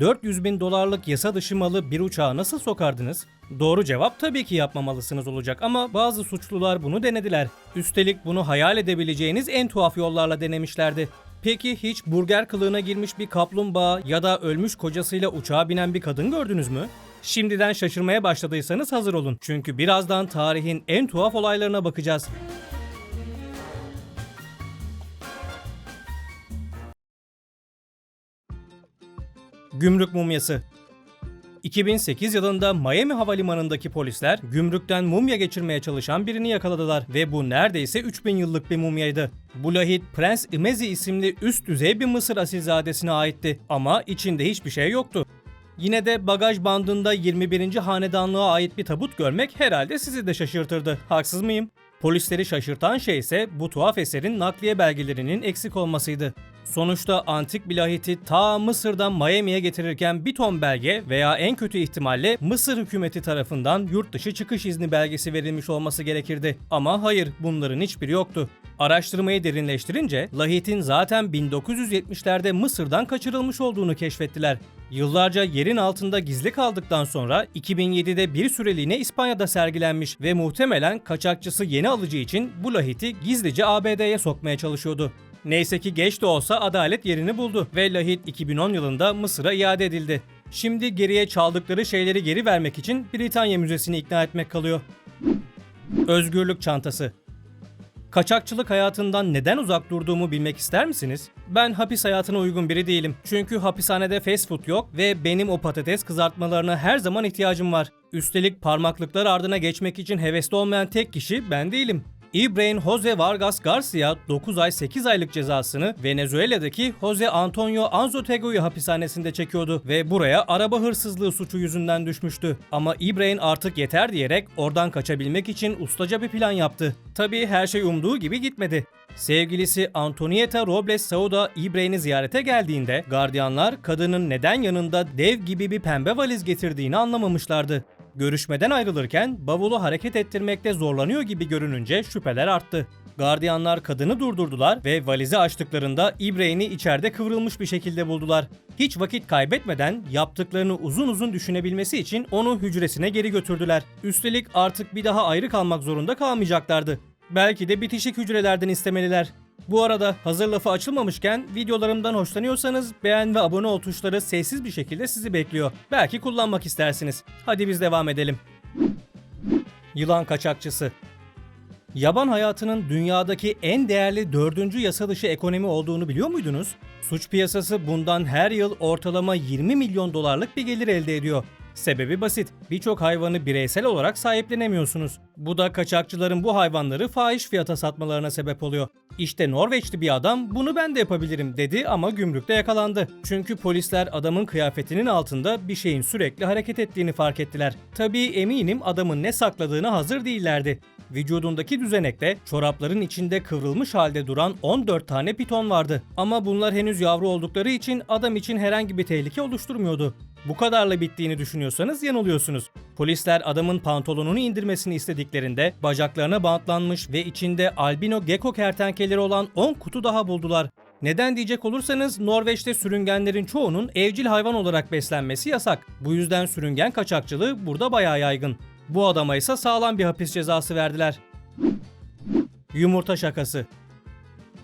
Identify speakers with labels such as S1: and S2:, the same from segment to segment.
S1: 400 bin dolarlık yasa dışı malı bir uçağa nasıl sokardınız? Doğru cevap tabii ki yapmamalısınız olacak ama bazı suçlular bunu denediler. Üstelik bunu hayal edebileceğiniz en tuhaf yollarla denemişlerdi. Peki hiç burger kılığına girmiş bir kaplumbağa ya da ölmüş kocasıyla uçağa binen bir kadın gördünüz mü? Şimdiden şaşırmaya başladıysanız hazır olun. Çünkü birazdan tarihin en tuhaf olaylarına bakacağız. Gümrük mumyası 2008 yılında Miami Havalimanı'ndaki polisler gümrükten mumya geçirmeye çalışan birini yakaladılar ve bu neredeyse 3000 yıllık bir mumyaydı. Bu lahit Prens Imezi isimli üst düzey bir Mısır asilzadesine aitti ama içinde hiçbir şey yoktu. Yine de bagaj bandında 21. hanedanlığa ait bir tabut görmek herhalde sizi de şaşırtırdı. Haksız mıyım? Polisleri şaşırtan şey ise bu tuhaf eserin nakliye belgelerinin eksik olmasıydı. Sonuçta antik bir lahiti ta Mısır'dan Miami'ye getirirken bir ton belge veya en kötü ihtimalle Mısır hükümeti tarafından yurt dışı çıkış izni belgesi verilmiş olması gerekirdi. Ama hayır bunların hiçbiri yoktu. Araştırmayı derinleştirince lahitin zaten 1970'lerde Mısır'dan kaçırılmış olduğunu keşfettiler. Yıllarca yerin altında gizli kaldıktan sonra 2007'de bir süreliğine İspanya'da sergilenmiş ve muhtemelen kaçakçısı yeni alıcı için bu lahiti gizlice ABD'ye sokmaya çalışıyordu. Neyse ki geç de olsa adalet yerini buldu ve lahit 2010 yılında Mısır'a iade edildi. Şimdi geriye çaldıkları şeyleri geri vermek için Britanya Müzesi'ni ikna etmek kalıyor. Özgürlük çantası Kaçakçılık hayatından neden uzak durduğumu bilmek ister misiniz? Ben hapis hayatına uygun biri değilim. Çünkü hapishanede fast food yok ve benim o patates kızartmalarına her zaman ihtiyacım var. Üstelik parmaklıklar ardına geçmek için hevesli olmayan tek kişi ben değilim. İbrahim Jose Vargas Garcia 9 ay 8 aylık cezasını Venezuela'daki Jose Antonio Anzotego'yu hapishanesinde çekiyordu ve buraya araba hırsızlığı suçu yüzünden düşmüştü. Ama İbrahim artık yeter diyerek oradan kaçabilmek için ustaca bir plan yaptı. Tabii her şey umduğu gibi gitmedi. Sevgilisi Antonieta Robles Sauda İbrahim'i ziyarete geldiğinde gardiyanlar kadının neden yanında dev gibi bir pembe valiz getirdiğini anlamamışlardı. Görüşmeden ayrılırken bavulu hareket ettirmekte zorlanıyor gibi görününce şüpheler arttı. Gardiyanlar kadını durdurdular ve valizi açtıklarında İbrahim'i içeride kıvrılmış bir şekilde buldular. Hiç vakit kaybetmeden yaptıklarını uzun uzun düşünebilmesi için onu hücresine geri götürdüler. Üstelik artık bir daha ayrı kalmak zorunda kalmayacaklardı. Belki de bitişik hücrelerden istemeliler. Bu arada hazır lafı açılmamışken videolarımdan hoşlanıyorsanız beğen ve abone ol tuşları sessiz bir şekilde sizi bekliyor. Belki kullanmak istersiniz. Hadi biz devam edelim. Yılan kaçakçısı Yaban hayatının dünyadaki en değerli dördüncü yasa dışı ekonomi olduğunu biliyor muydunuz? Suç piyasası bundan her yıl ortalama 20 milyon dolarlık bir gelir elde ediyor. Sebebi basit. Birçok hayvanı bireysel olarak sahiplenemiyorsunuz. Bu da kaçakçıların bu hayvanları fahiş fiyata satmalarına sebep oluyor. İşte Norveçli bir adam bunu ben de yapabilirim dedi ama gümrükte yakalandı. Çünkü polisler adamın kıyafetinin altında bir şeyin sürekli hareket ettiğini fark ettiler. Tabii eminim adamın ne sakladığını hazır değillerdi. Vücudundaki düzenekte çorapların içinde kıvrılmış halde duran 14 tane piton vardı. Ama bunlar henüz yavru oldukları için adam için herhangi bir tehlike oluşturmuyordu. Bu kadarla bittiğini düşünüyorsanız yanılıyorsunuz. Polisler adamın pantolonunu indirmesini istediklerinde bacaklarına bantlanmış ve içinde albino gecko kertenkeleri olan 10 kutu daha buldular. Neden diyecek olursanız Norveç'te sürüngenlerin çoğunun evcil hayvan olarak beslenmesi yasak. Bu yüzden sürüngen kaçakçılığı burada bayağı yaygın. Bu adama ise sağlam bir hapis cezası verdiler. Yumurta şakası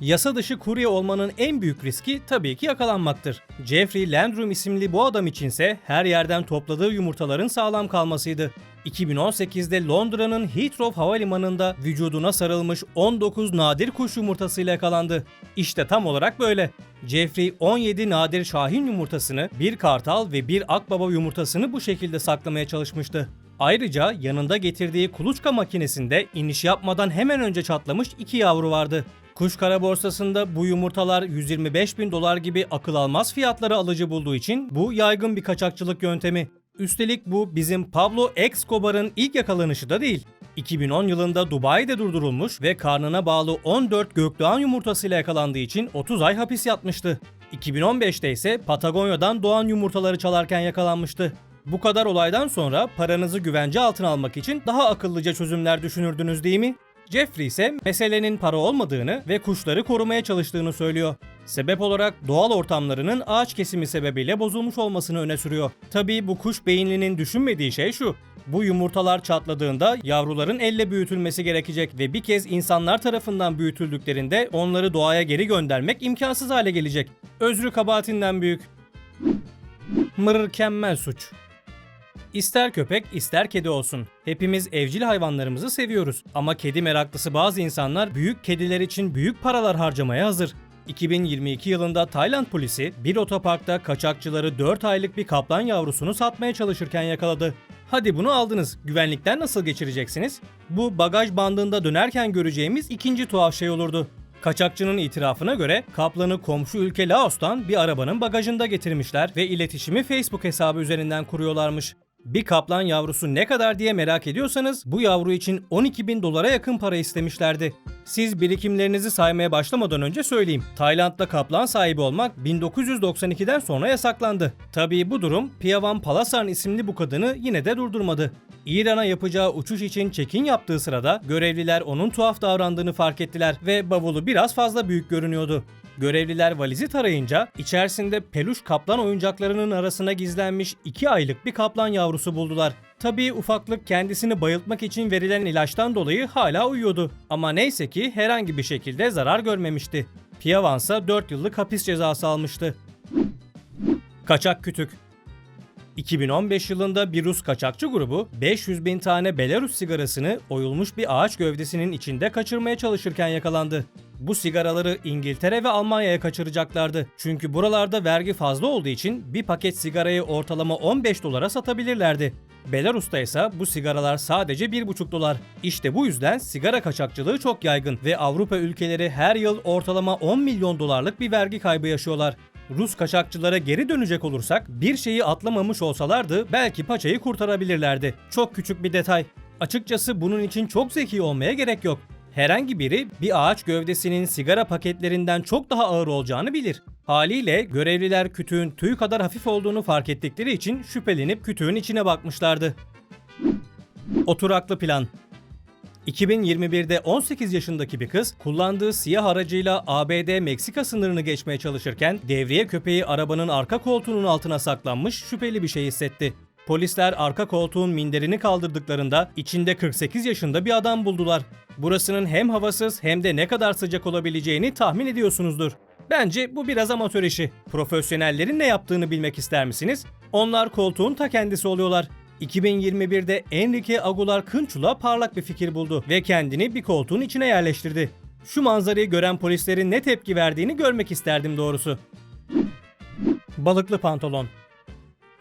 S1: Yasa dışı kurye olmanın en büyük riski tabii ki yakalanmaktır. Jeffrey Landrum isimli bu adam içinse her yerden topladığı yumurtaların sağlam kalmasıydı. 2018'de Londra'nın Heathrow Havalimanı'nda vücuduna sarılmış 19 nadir kuş yumurtasıyla yakalandı. İşte tam olarak böyle. Jeffrey 17 nadir şahin yumurtasını, bir kartal ve bir akbaba yumurtasını bu şekilde saklamaya çalışmıştı. Ayrıca yanında getirdiği kuluçka makinesinde iniş yapmadan hemen önce çatlamış iki yavru vardı. Kuş kara borsasında bu yumurtalar 125 bin dolar gibi akıl almaz fiyatları alıcı bulduğu için bu yaygın bir kaçakçılık yöntemi. Üstelik bu bizim Pablo Escobar'ın ilk yakalanışı da değil. 2010 yılında Dubai'de durdurulmuş ve karnına bağlı 14 gökdoğan yumurtasıyla yakalandığı için 30 ay hapis yatmıştı. 2015'te ise Patagonya'dan doğan yumurtaları çalarken yakalanmıştı. Bu kadar olaydan sonra paranızı güvence altına almak için daha akıllıca çözümler düşünürdünüz değil mi? Jeffrey ise meselenin para olmadığını ve kuşları korumaya çalıştığını söylüyor. Sebep olarak doğal ortamlarının ağaç kesimi sebebiyle bozulmuş olmasını öne sürüyor. Tabii bu kuş beyinlinin düşünmediği şey şu. Bu yumurtalar çatladığında yavruların elle büyütülmesi gerekecek ve bir kez insanlar tarafından büyütüldüklerinde onları doğaya geri göndermek imkansız hale gelecek. Özrü kabahatinden büyük. Mırırkenmel suç. İster köpek ister kedi olsun. Hepimiz evcil hayvanlarımızı seviyoruz. Ama kedi meraklısı bazı insanlar büyük kediler için büyük paralar harcamaya hazır. 2022 yılında Tayland polisi bir otoparkta kaçakçıları 4 aylık bir kaplan yavrusunu satmaya çalışırken yakaladı. Hadi bunu aldınız. Güvenlikten nasıl geçireceksiniz? Bu bagaj bandında dönerken göreceğimiz ikinci tuhaf şey olurdu. Kaçakçının itirafına göre kaplanı komşu ülke Laos'tan bir arabanın bagajında getirmişler ve iletişimi Facebook hesabı üzerinden kuruyorlarmış. Bir kaplan yavrusu ne kadar diye merak ediyorsanız bu yavru için 12 bin dolara yakın para istemişlerdi. Siz birikimlerinizi saymaya başlamadan önce söyleyeyim. Tayland'da kaplan sahibi olmak 1992'den sonra yasaklandı. Tabii bu durum Piyavan Palasan isimli bu kadını yine de durdurmadı. İran'a yapacağı uçuş için check-in yaptığı sırada görevliler onun tuhaf davrandığını fark ettiler ve bavulu biraz fazla büyük görünüyordu. Görevliler valizi tarayınca içerisinde peluş kaplan oyuncaklarının arasına gizlenmiş 2 aylık bir kaplan yavrusu buldular. Tabii ufaklık kendisini bayıltmak için verilen ilaçtan dolayı hala uyuyordu. Ama neyse ki herhangi bir şekilde zarar görmemişti. Piyavansa 4 yıllık hapis cezası almıştı. Kaçak kütük 2015 yılında bir Rus kaçakçı grubu 500 bin tane Belarus sigarasını oyulmuş bir ağaç gövdesinin içinde kaçırmaya çalışırken yakalandı. Bu sigaraları İngiltere ve Almanya'ya kaçıracaklardı. Çünkü buralarda vergi fazla olduğu için bir paket sigarayı ortalama 15 dolara satabilirlerdi. Belarus'ta ise bu sigaralar sadece 1,5 dolar. İşte bu yüzden sigara kaçakçılığı çok yaygın ve Avrupa ülkeleri her yıl ortalama 10 milyon dolarlık bir vergi kaybı yaşıyorlar. Rus kaçakçılara geri dönecek olursak bir şeyi atlamamış olsalardı belki paçayı kurtarabilirlerdi. Çok küçük bir detay. Açıkçası bunun için çok zeki olmaya gerek yok. Herhangi biri bir ağaç gövdesinin sigara paketlerinden çok daha ağır olacağını bilir. Haliyle görevliler kütüğün tüy kadar hafif olduğunu fark ettikleri için şüphelenip kütüğün içine bakmışlardı. Oturaklı plan 2021'de 18 yaşındaki bir kız kullandığı siyah aracıyla ABD-Meksika sınırını geçmeye çalışırken devriye köpeği arabanın arka koltuğunun altına saklanmış şüpheli bir şey hissetti. Polisler arka koltuğun minderini kaldırdıklarında içinde 48 yaşında bir adam buldular. Burasının hem havasız hem de ne kadar sıcak olabileceğini tahmin ediyorsunuzdur. Bence bu biraz amatör işi. Profesyonellerin ne yaptığını bilmek ister misiniz? Onlar koltuğun ta kendisi oluyorlar. 2021'de Enrique Aguilar Kınçula parlak bir fikir buldu ve kendini bir koltuğun içine yerleştirdi. Şu manzarayı gören polislerin ne tepki verdiğini görmek isterdim doğrusu. Balıklı pantolon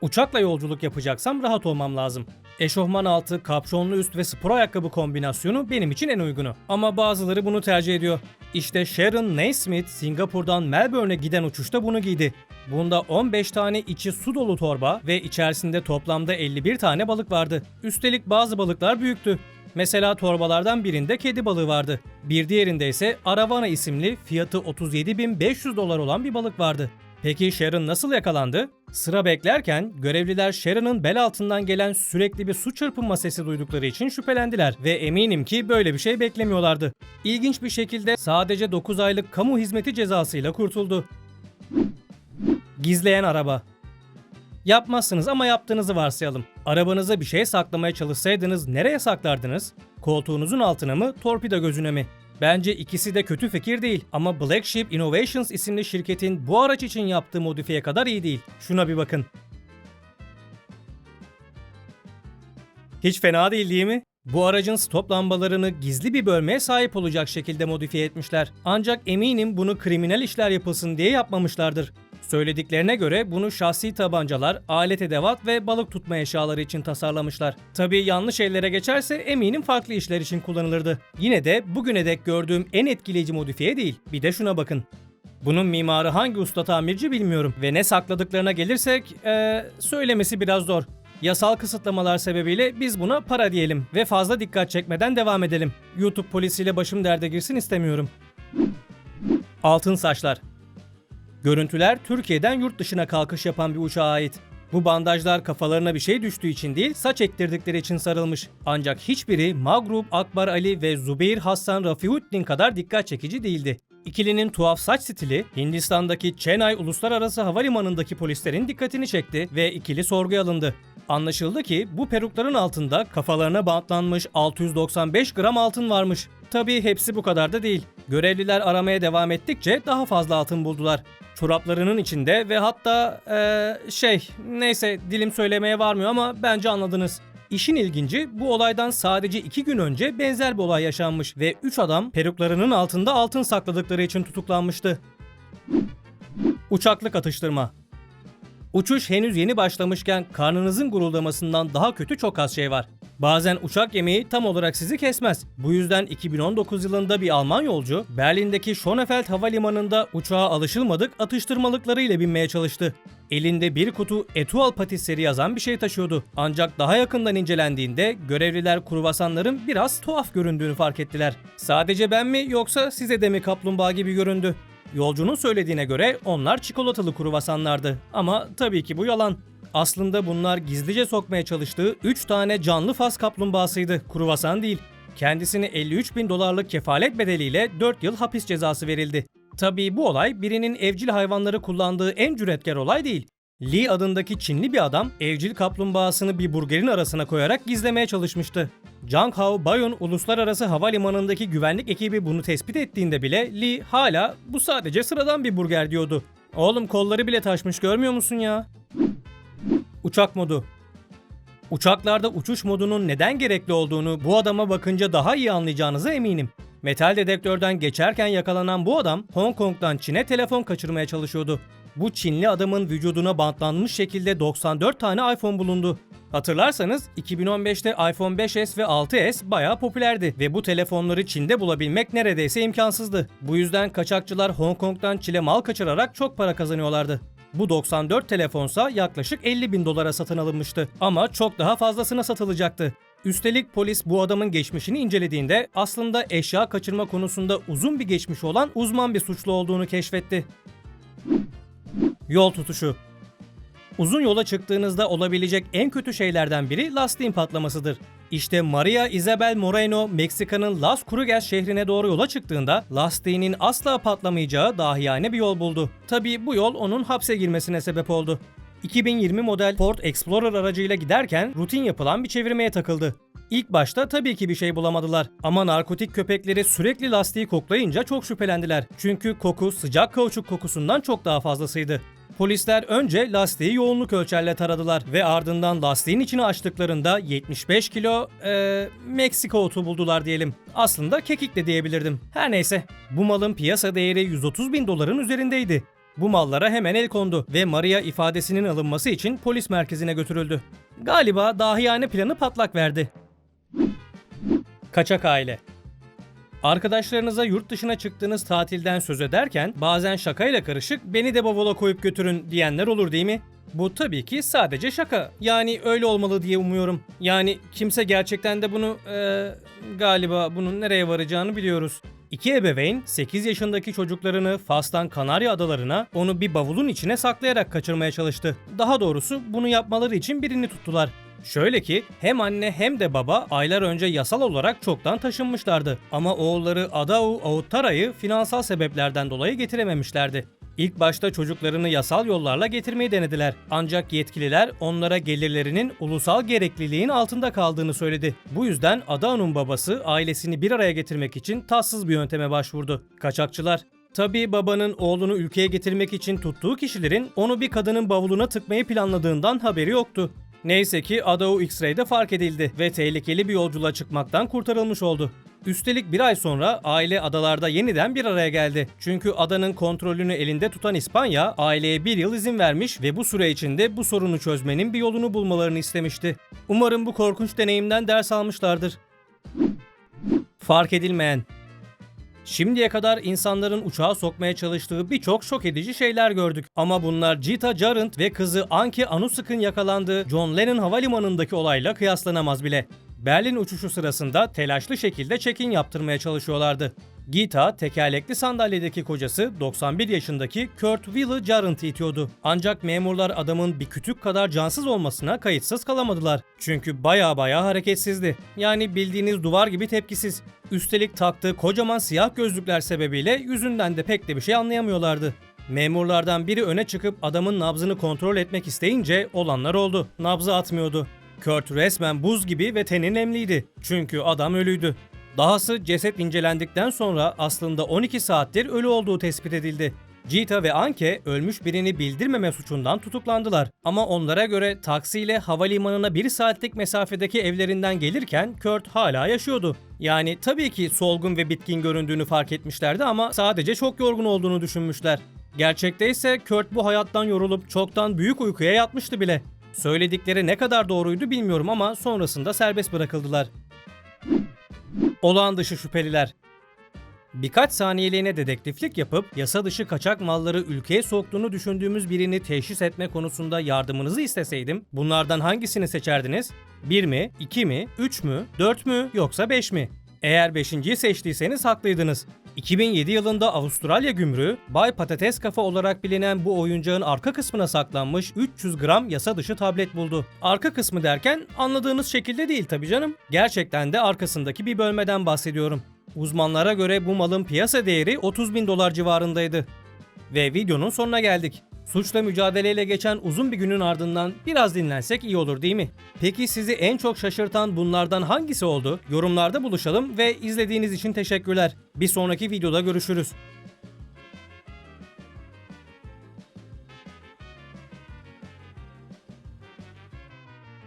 S1: Uçakla yolculuk yapacaksam rahat olmam lazım. Eşofman altı, kapşonlu üst ve spor ayakkabı kombinasyonu benim için en uygunu. Ama bazıları bunu tercih ediyor. İşte Sharon Naismith Singapur'dan Melbourne'e giden uçuşta bunu giydi. Bunda 15 tane içi su dolu torba ve içerisinde toplamda 51 tane balık vardı. Üstelik bazı balıklar büyüktü. Mesela torbalardan birinde kedi balığı vardı. Bir diğerinde ise Aravana isimli fiyatı 37.500 dolar olan bir balık vardı. Peki Sharon nasıl yakalandı? Sıra beklerken görevliler Sharon'ın bel altından gelen sürekli bir su çırpınma sesi duydukları için şüphelendiler ve eminim ki böyle bir şey beklemiyorlardı. İlginç bir şekilde sadece 9 aylık kamu hizmeti cezasıyla kurtuldu. Gizleyen araba Yapmazsınız ama yaptığınızı varsayalım. Arabanıza bir şey saklamaya çalışsaydınız nereye saklardınız? Koltuğunuzun altına mı, torpido gözüne mi? Bence ikisi de kötü fikir değil ama Black Sheep Innovations isimli şirketin bu araç için yaptığı modifiye kadar iyi değil. Şuna bir bakın. Hiç fena değil değil mi? Bu aracın stop lambalarını gizli bir bölmeye sahip olacak şekilde modifiye etmişler. Ancak eminim bunu kriminal işler yapılsın diye yapmamışlardır. Söylediklerine göre bunu şahsi tabancalar, alet edevat ve balık tutma eşyaları için tasarlamışlar. Tabii yanlış ellere geçerse eminim farklı işler için kullanılırdı. Yine de bugüne dek gördüğüm en etkileyici modifiye değil. Bir de şuna bakın. Bunun mimarı hangi usta tamirci bilmiyorum ve ne sakladıklarına gelirsek ee, söylemesi biraz zor. Yasal kısıtlamalar sebebiyle biz buna para diyelim ve fazla dikkat çekmeden devam edelim. YouTube polisiyle başım derde girsin istemiyorum. Altın saçlar. Görüntüler Türkiye'den yurt dışına kalkış yapan bir uçağa ait. Bu bandajlar kafalarına bir şey düştüğü için değil, saç ektirdikleri için sarılmış. Ancak hiçbiri Magrub Akbar Ali ve Zubeyir Hassan Rafiuddin kadar dikkat çekici değildi. İkilinin tuhaf saç stili Hindistan'daki Chennai Uluslararası Havalimanı'ndaki polislerin dikkatini çekti ve ikili sorguya alındı. Anlaşıldı ki bu perukların altında kafalarına bantlanmış 695 gram altın varmış. Tabii hepsi bu kadar da değil. Görevliler aramaya devam ettikçe daha fazla altın buldular. Çoraplarının içinde ve hatta eee, şey neyse dilim söylemeye varmıyor ama bence anladınız. İşin ilginci bu olaydan sadece 2 gün önce benzer bir olay yaşanmış ve 3 adam peruklarının altında altın sakladıkları için tutuklanmıştı. Uçaklık atıştırma Uçuş henüz yeni başlamışken karnınızın guruldamasından daha kötü çok az şey var. Bazen uçak yemeği tam olarak sizi kesmez. Bu yüzden 2019 yılında bir Alman yolcu Berlin'deki Schönefeld Havalimanı'nda uçağa alışılmadık atıştırmalıkları ile binmeye çalıştı. Elinde bir kutu Etual patisserie yazan bir şey taşıyordu. Ancak daha yakından incelendiğinde görevliler kruvasanların biraz tuhaf göründüğünü fark ettiler. Sadece ben mi yoksa size de mi kaplumbağa gibi göründü? Yolcunun söylediğine göre onlar çikolatalı kruvasanlardı. Ama tabii ki bu yalan. Aslında bunlar gizlice sokmaya çalıştığı 3 tane canlı fas kaplumbağasıydı, kruvasan değil. Kendisine 53 bin dolarlık kefalet bedeliyle 4 yıl hapis cezası verildi. Tabii bu olay birinin evcil hayvanları kullandığı en cüretkar olay değil. Lee adındaki Çinli bir adam evcil kaplumbağasını bir burgerin arasına koyarak gizlemeye çalışmıştı. Jianghao Bayon Uluslararası Havalimanı'ndaki güvenlik ekibi bunu tespit ettiğinde bile Lee hala bu sadece sıradan bir burger diyordu. Oğlum kolları bile taşmış görmüyor musun ya? Uçak modu Uçaklarda uçuş modunun neden gerekli olduğunu bu adama bakınca daha iyi anlayacağınıza eminim. Metal dedektörden geçerken yakalanan bu adam Hong Kong'dan Çin'e telefon kaçırmaya çalışıyordu. Bu Çinli adamın vücuduna bantlanmış şekilde 94 tane iPhone bulundu. Hatırlarsanız 2015'te iPhone 5s ve 6s bayağı popülerdi ve bu telefonları Çin'de bulabilmek neredeyse imkansızdı. Bu yüzden kaçakçılar Hong Kong'dan Çin'e mal kaçırarak çok para kazanıyorlardı. Bu 94 telefonsa yaklaşık 50 bin dolara satın alınmıştı ama çok daha fazlasına satılacaktı. Üstelik polis bu adamın geçmişini incelediğinde aslında eşya kaçırma konusunda uzun bir geçmiş olan uzman bir suçlu olduğunu keşfetti. Yol tutuşu Uzun yola çıktığınızda olabilecek en kötü şeylerden biri lastiğin patlamasıdır. İşte Maria Isabel Moreno, Meksika'nın Las Cruces şehrine doğru yola çıktığında lastiğinin asla patlamayacağı dahiyane bir yol buldu. Tabii bu yol onun hapse girmesine sebep oldu. 2020 model Ford Explorer aracıyla giderken rutin yapılan bir çevirmeye takıldı. İlk başta tabii ki bir şey bulamadılar ama narkotik köpekleri sürekli lastiği koklayınca çok şüphelendiler. Çünkü koku sıcak kauçuk kokusundan çok daha fazlasıydı. Polisler önce lastiği yoğunluk ölçerle taradılar ve ardından lastiğin içini açtıklarında 75 kilo eee Meksika otu buldular diyelim. Aslında kekik de diyebilirdim. Her neyse bu malın piyasa değeri 130 bin doların üzerindeydi. Bu mallara hemen el kondu ve Maria ifadesinin alınması için polis merkezine götürüldü. Galiba dahiyane planı patlak verdi. Kaçak aile Arkadaşlarınıza yurt dışına çıktığınız tatilden söz ederken bazen şakayla karışık beni de bavula koyup götürün diyenler olur değil mi? Bu tabii ki sadece şaka. Yani öyle olmalı diye umuyorum. Yani kimse gerçekten de bunu eee, galiba bunun nereye varacağını biliyoruz. İki ebeveyn 8 yaşındaki çocuklarını Fas'tan Kanarya adalarına onu bir bavulun içine saklayarak kaçırmaya çalıştı. Daha doğrusu bunu yapmaları için birini tuttular. Şöyle ki hem anne hem de baba aylar önce yasal olarak çoktan taşınmışlardı. Ama oğulları Adau Auttara'yı finansal sebeplerden dolayı getirememişlerdi. İlk başta çocuklarını yasal yollarla getirmeyi denediler. Ancak yetkililer onlara gelirlerinin ulusal gerekliliğin altında kaldığını söyledi. Bu yüzden Adau'nun babası ailesini bir araya getirmek için tatsız bir yönteme başvurdu. Kaçakçılar Tabii babanın oğlunu ülkeye getirmek için tuttuğu kişilerin onu bir kadının bavuluna tıkmayı planladığından haberi yoktu. Neyse ki Adao X-Ray'de fark edildi ve tehlikeli bir yolculuğa çıkmaktan kurtarılmış oldu. Üstelik bir ay sonra aile adalarda yeniden bir araya geldi. Çünkü adanın kontrolünü elinde tutan İspanya aileye bir yıl izin vermiş ve bu süre içinde bu sorunu çözmenin bir yolunu bulmalarını istemişti. Umarım bu korkunç deneyimden ders almışlardır. Fark edilmeyen Şimdiye kadar insanların uçağa sokmaya çalıştığı birçok şok edici şeyler gördük. Ama bunlar Gita Jarrett ve kızı Anke Anusk'ın yakalandığı John Lennon havalimanındaki olayla kıyaslanamaz bile. Berlin uçuşu sırasında telaşlı şekilde check-in yaptırmaya çalışıyorlardı. Gita tekerlekli sandalyedeki kocası 91 yaşındaki Kurt Wille Jarrent'ı itiyordu. Ancak memurlar adamın bir kütük kadar cansız olmasına kayıtsız kalamadılar. Çünkü baya baya hareketsizdi. Yani bildiğiniz duvar gibi tepkisiz. Üstelik taktığı kocaman siyah gözlükler sebebiyle yüzünden de pek de bir şey anlayamıyorlardı. Memurlardan biri öne çıkıp adamın nabzını kontrol etmek isteyince olanlar oldu. Nabzı atmıyordu. Kurt resmen buz gibi ve teni nemliydi. Çünkü adam ölüydü. Dahası ceset incelendikten sonra aslında 12 saattir ölü olduğu tespit edildi. Gita ve Anke ölmüş birini bildirmeme suçundan tutuklandılar. Ama onlara göre taksiyle havalimanına 1 saatlik mesafedeki evlerinden gelirken Kurt hala yaşıyordu. Yani tabii ki solgun ve bitkin göründüğünü fark etmişlerdi ama sadece çok yorgun olduğunu düşünmüşler. Gerçekte ise Kurt bu hayattan yorulup çoktan büyük uykuya yatmıştı bile. Söyledikleri ne kadar doğruydu bilmiyorum ama sonrasında serbest bırakıldılar. Olağan dışı şüpheliler. Birkaç saniyeliğine dedektiflik yapıp yasa dışı kaçak malları ülkeye soktuğunu düşündüğümüz birini teşhis etme konusunda yardımınızı isteseydim bunlardan hangisini seçerdiniz? 1 mi, 2 mi, 3 mü, 4 mü yoksa 5 mi? Eğer 5.yi seçtiyseniz haklıydınız. 2007 yılında Avustralya gümrüğü, Bay Patates Kafa olarak bilinen bu oyuncağın arka kısmına saklanmış 300 gram yasa dışı tablet buldu. Arka kısmı derken anladığınız şekilde değil tabi canım. Gerçekten de arkasındaki bir bölmeden bahsediyorum. Uzmanlara göre bu malın piyasa değeri 30 bin dolar civarındaydı. Ve videonun sonuna geldik. Suçla mücadeleyle geçen uzun bir günün ardından biraz dinlensek iyi olur değil mi? Peki sizi en çok şaşırtan bunlardan hangisi oldu? Yorumlarda buluşalım ve izlediğiniz için teşekkürler. Bir sonraki videoda görüşürüz.